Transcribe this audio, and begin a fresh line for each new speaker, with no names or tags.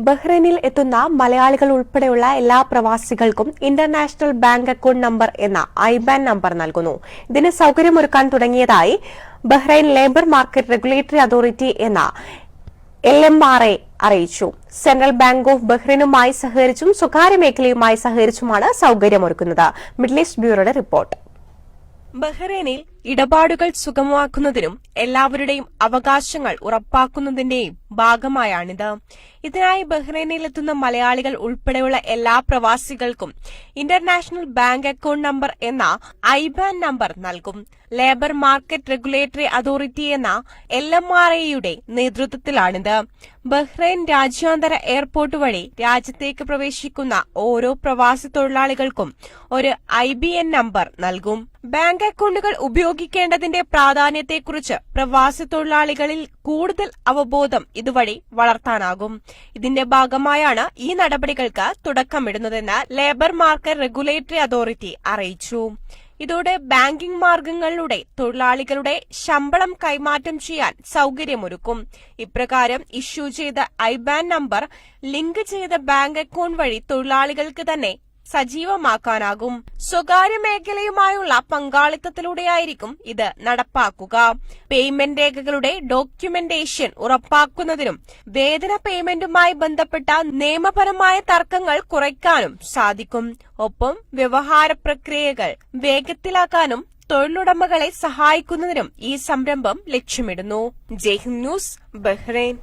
ബഹ്റൈനിൽ എത്തുന്ന മലയാളികൾ ഉൾപ്പെടെയുള്ള എല്ലാ പ്രവാസികൾക്കും ഇന്റർനാഷണൽ ബാങ്ക് അക്കൌണ്ട് നമ്പർ എന്ന ഐബാൻ നമ്പർ നൽകുന്നു. ഇതിന് സൌകര്യമൊരുക്കാൻ തുടങ്ങിയതായി Bahrain labour market regulatory authority എന്ന എൽ എം ആർ എ അറിയിച്ചു. സെൻട്രൽ ബാങ്ക് ഓഫ് ബഹ്റൈനുമായി സഹകരിച്ചും സ്വകാര്യ മേഖലയുമായി സഹകരിച്ചുമാണ് സൌകര്യമൊരുക്കുന്നത്. മിഡിൽ ഈസ്റ്റ് ബ്യൂറോയുടെ റിപ്പോർട്ട്. ബഹ്റൈനിൽ ഇടപാടുകൾ സുഗമമാക്കുന്നതിനും എല്ലാവരുടെയും അവകാശങ്ങൾ ഉറപ്പാക്കുന്നതിന്റെയും ഭാഗമായാണിത്. ഇതിനായി ബഹ്റൈനിലെത്തുന്ന മലയാളികൾ ഉൾപ്പെടെയുള്ള എല്ലാ പ്രവാസികൾക്കും ഇന്റർനാഷണൽ ബാങ്ക് അക്കൌണ്ട് നമ്പർ എന്ന ഐബാൻ നമ്പർ നൽകും. ലേബർ മാർക്കറ്റ് റെഗുലേറ്ററി അതോറിറ്റി എന്ന എൽ എം ആർ എയുടെ നേതൃത്വത്തിലാണിത്. ബഹ്റൈൻ രാജ്യാന്തര എയർപോർട്ട് വഴി രാജ്യത്തേക്ക് പ്രവേശിക്കുന്ന ഓരോ പ്രവാസി തൊഴിലാളികൾക്കും ഒരു ഐ നമ്പർ നൽകും. ബാങ്ക് അക്കൌണ്ടുകൾ ഉപയോഗിക്കേണ്ടതിന്റെ പ്രാധാന്യത്തെക്കുറിച്ച് പ്രവാസി തൊഴിലാളികളിൽ കൂടുതൽ അവബോധം ഇതുവഴി വളർത്താനാകും. ഇതിന്റെ ഭാഗമായാണ് ഈ നടപടികൾക്ക് തുടക്കമിടുന്നതെന്ന് ലേബർ മാർക്കറ്റ് റെഗുലേറ്ററി അതോറിറ്റി അറിയിച്ചു. ഇതോടെ ബാങ്കിംഗ് മാർഗങ്ങളിലൂടെ തൊഴിലാളികളുടെ ശമ്പളം കൈമാറ്റം ചെയ്യാൻ സൌകര്യമൊരുക്കും. ഇപ്രകാരം ഇഷ്യൂ ചെയ്ത ഐബാൻ നമ്പർ ലിങ്ക് ചെയ്ത ബാങ്ക് അക്കൌണ്ട് വഴി തൊഴിലാളികൾക്ക് തന്നെ സജീവമാക്കാനാകും. സ്വകാര്യ മേഖലയുമായുള്ള പങ്കാളിത്തത്തിലൂടെയായിരിക്കും ഇത് നടപ്പാക്കുക. പേയ്മെന്റ് രേഖകളുടെ ഡോക്യുമെന്റേഷൻ ഉറപ്പാക്കുന്നതിനും വേതന പേയ്മെന്റുമായി ബന്ധപ്പെട്ട നിയമപരമായ തർക്കങ്ങൾ കുറയ്ക്കാനും സാധിക്കും. ഒപ്പം വ്യവഹാര പ്രക്രിയകൾ വേഗത്തിലാക്കാനും തൊഴിലുടമകളെ സഹായിക്കുന്നതിനും ഈ സംരംഭം ലക്ഷ്യമിടുന്നു. Jaihind news Bahrain.